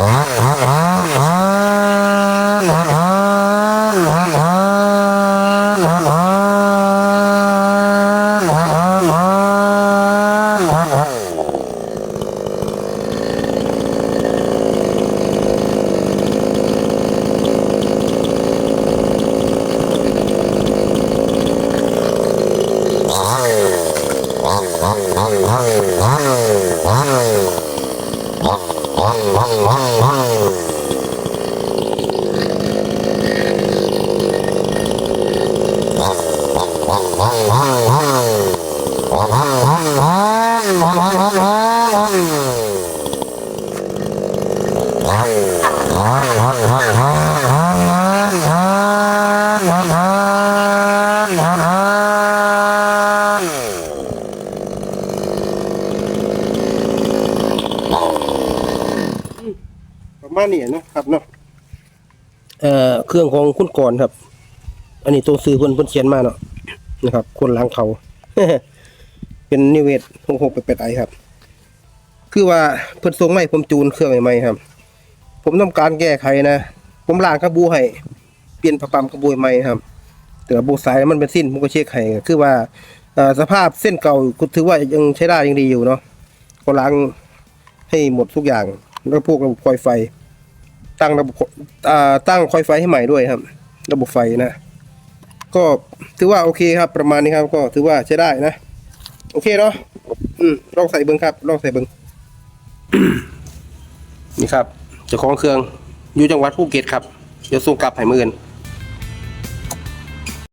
Wow. Hon, hon, hon, hon. มาณนี้เนาะครับเนาะเอ่อเครื่องของคุณก่อนครับ อันนี้ตัวซื้อเพิ่นเพิ่นเขียนมาเนาะนะครับ คนล้างเขาเป็นนิเวศหกหกแปดไอครับ คือว่าเพิ่นส่งมาให้ผมจูนเครื่องใหม่ครับ ผมต้องการแก้ไขนะผมล้างกระบูให้เปลี่ยนผ้าปั๊มกระบูให้ใหม่ครับ แต่ระบบสายมันเป็นสิ้นผมก็เช็คให้คือว่าสภาพเส้นเก่าก็ถือว่ายังใช้ได้ยังดีอยู่เนาะก็ล้างให้หมดทุกอย่างแล้วพวกระบบคอยไฟ ตั้งระบบตั้งคอยไฟให้ใหม่ด้วยครับ ระบบไฟนะ ก็ถือว่าโอเคครับ ประมาณนี้ครับ ก็ถือว่าใช้ได้นะ โอเคเนาะอืมลองใส่เบิ้งครับลองใส่เบิ้งนี่ครับเจ้าของเครื่องอยู่จังหวัดภูเก็ตครับ เดี๋ยวส่งกลับให้มืออน